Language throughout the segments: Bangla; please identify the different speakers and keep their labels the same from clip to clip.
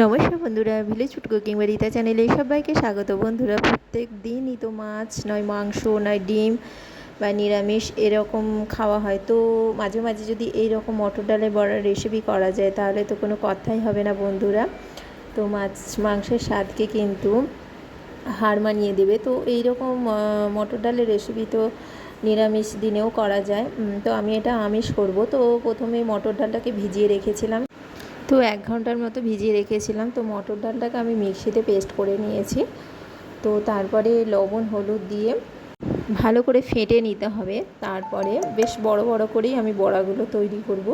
Speaker 1: নমস্কার বন্ধুরা ভিলেজ ফুড কুকিং বাড়িতে চ্যানেলে সবাইকে স্বাগত। বন্ধুরা, প্রত্যেক দিনই তো মাছ, নয় মাংস, নয় ডিম বা নিরামিষ এরকম খাওয়া হয়। তো মাঝে মাঝে যদি এই রকম মটর ডালে বড়ার রেসিপি করা যায়, তাহলে তো কোনো কথাই হবে না বন্ধুরা। তো মাছ, মাংসের স্বাদকে কিন্তু হার মানিয়ে দেবে। তো এই রকম মটর ডালের রেসিপি তো নিরামিষ দিনেও করা যায়। তো আমি এটা আমিষ করব। তো প্রথমে মটর ডালটাকে ভিজিয়ে রেখেছিলাম। তো এক ঘণ্টার মতো ভিজিয়ে রেখেছিলাম। তো মটর ডালটাকে আমি মিক্সিতে পেস্ট করে নিয়েছি। তো তারপরে লবণ, হলুদ দিয়ে ভালো করে ফেটে নিতে হবে। তারপরে বেশ বড় বড় করেই আমি বড়াগুলো তৈরি করব।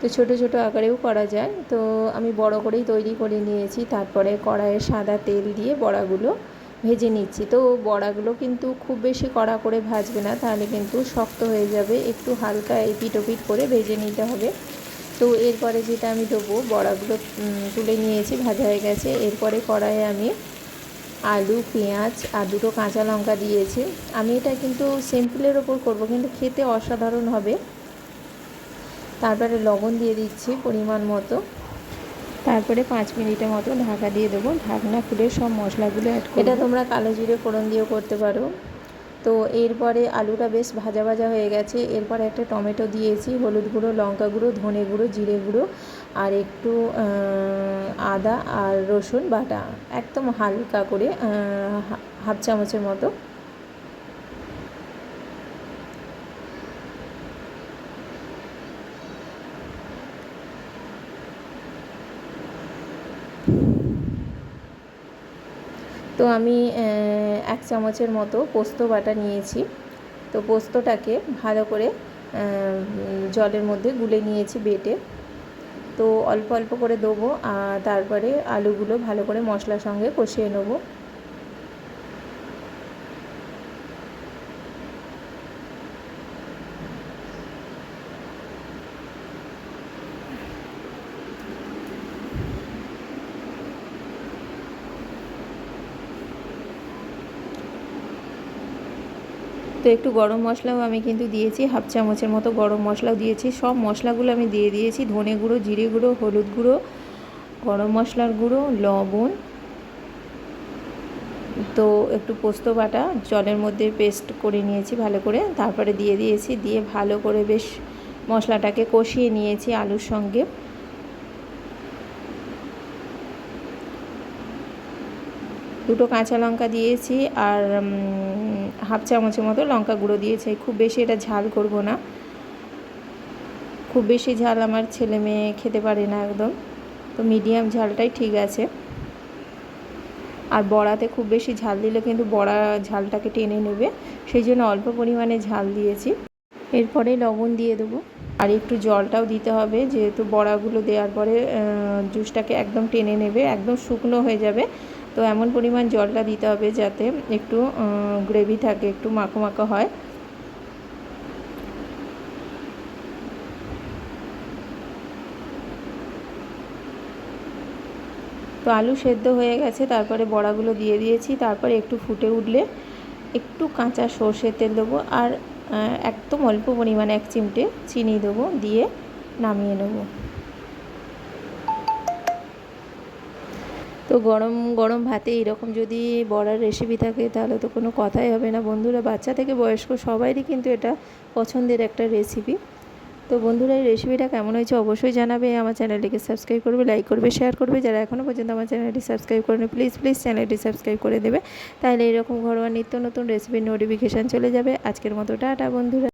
Speaker 1: তো ছোট ছোট আকারেও করা যায়। তো আমি বড় করেই তৈরি করে নিয়েছি। তারপরে কড়াইয়ে সাদা তেল দিয়ে বড়াগুলো ভেজে নিচ্ছি। তো বড়াগুলো কিন্তু খুব বেশি কড়া করে ভাজবে না। তাহলে কিন্তু শক্ত হয়ে যাবে। একটু হালকা এপিট ওপিট করে ভেজে নিতে হবে। তো এরপরে যেটা আমি দেবো বড়াগুলো তুলে নিয়েছি ভাজা হয়ে গেছে। এরপরে কড়াইয়ে আমি আলু পেঁয়াজ আর দুটো কাঁচা লঙ্কা দিয়েছি। আমি এটা কিন্তু সিম্পলের ওপর করব কিন্তু খেতে অসাধারণ হবে। তারপরে লবণ দিয়ে দিচ্ছি পরিমাণ মতো। তারপরে পাঁচ মিনিটের মতো ঢাকা দিয়ে দেবো। ঢাকনা খুলে সব মশলাগুলো অ্যাড এটা তোমরা কালো জিরে ফোড়ন দিয়েও করতে পারো। তো এরপরে আলুটা বেশ ভাজা ভাজা হয়ে গেছে। এরপরে একটা টমেটো দিয়েছি, হলুদ গুঁড়ো, লঙ্কা গুঁড়ো, ধনে গুঁড়ো, জিরে গুঁড়ো আর একটু আদা আর রসুন বাটা। একদম হালকা করে হাফ চামচের মতো। তো আমি এক চামচের মতো পোস্ত বাটা নিয়েছি। তো পোস্তটাকে ভালো করে জলের মধ্যে গুলে নিয়েছি বেটে। তো অল্প অল্প করে দেবো তারপরে আলুগুলো ভালো করে মশলার সঙ্গে কষিয়ে নেব। তো একটু গরম মশলাও আমি কিন্তু দিয়েছি, হাফ চামচের মতো গরম মশলাও দিয়েছি। সব মশলাগুলো আমি দিয়ে দিয়েছি, ধনে গুঁড়ো, জিরে গুঁড়ো, হলুদ গুঁড়ো, গরম মশলার গুঁড়ো, লবণ। তো একটু পোস্ত বাটা, জলের মধ্যে পেস্ট করে নিয়েছি ভালো করে। তারপরে দিয়ে দিয়েছি, দিয়ে ভালো করে বেশ মশলাটাকে কষিয়ে নিয়েছি আলুর সঙ্গে। দুটো কাঁচা লঙ্কা দিয়েছি আর হাফ চামচের মতো লঙ্কা গুঁড়ো দিয়েছি। খুব বেশি এটা ঝাল করব না। খুব বেশি ঝাল আমার ছেলে মেয়ে খেতে পারে না একদম। তো মিডিয়াম ঝালটাই ঠিক আছে। আর বড়াতে খুব বেশি ঝাল দিলে কিন্তু বড়া ঝালটাকে টেনে নেবে। সেই জন্য অল্প পরিমাণে ঝাল দিয়েছি। এরপরে লবণ দিয়ে দেবো। আর একটু জলটাও দিতে হবে। যেহেতু বড়াগুলো দেওয়ার পরে জুসটাকে একদম টেনে নেবে। একদম শুকনো হয়ে যাবে। তো এমন পরিমাণ জলটা দিতে হবে যাতে একটু গ্রেভি থাকে, একটু মাখো মাখো হয়। তো আলু সেদ্ধ হয়ে গেছে, তারপরে বড়াগুলো দিয়ে দিয়েছি, তারপরে একটু ফুটে উঠলে একটু কাঁচা সর্ষের তেল দেবো আর একদম অল্প পরিমাণে এক চিমটে চিনি দেবো, দিয়ে নামিয়ে নেব। তো গরম গরম ভাতে এরকম যদি বড়ার রেসিপি থাকে, তাহলে তো কোনো কথাই হবে না। বন্ধুরা, বাচ্চা থেকে বয়স্ক সবাইরই কিন্তু এটা পছন্দের একটা রেসিপি তো বন্ধুরা, এই রেসিপিটা কেমন হয়েছে অবশ্যই জানাবে। আমার চ্যানেলটিকে সাবস্ক্রাইব করবে লাইক করবে শেয়ার করবে। যারা এখনও পর্যন্ত আমার চ্যানেলটি সাবস্ক্রাইব করেনি প্লিজ প্লিজ চ্যানেলটি সাবস্ক্রাইব করে দেবে। তাহলে এরকম ঘরোয়া নিত্য নতুন রেসিপির নোটিফিকেশান চলে যাবে। আজকের মতো, টাটা বন্ধুরা।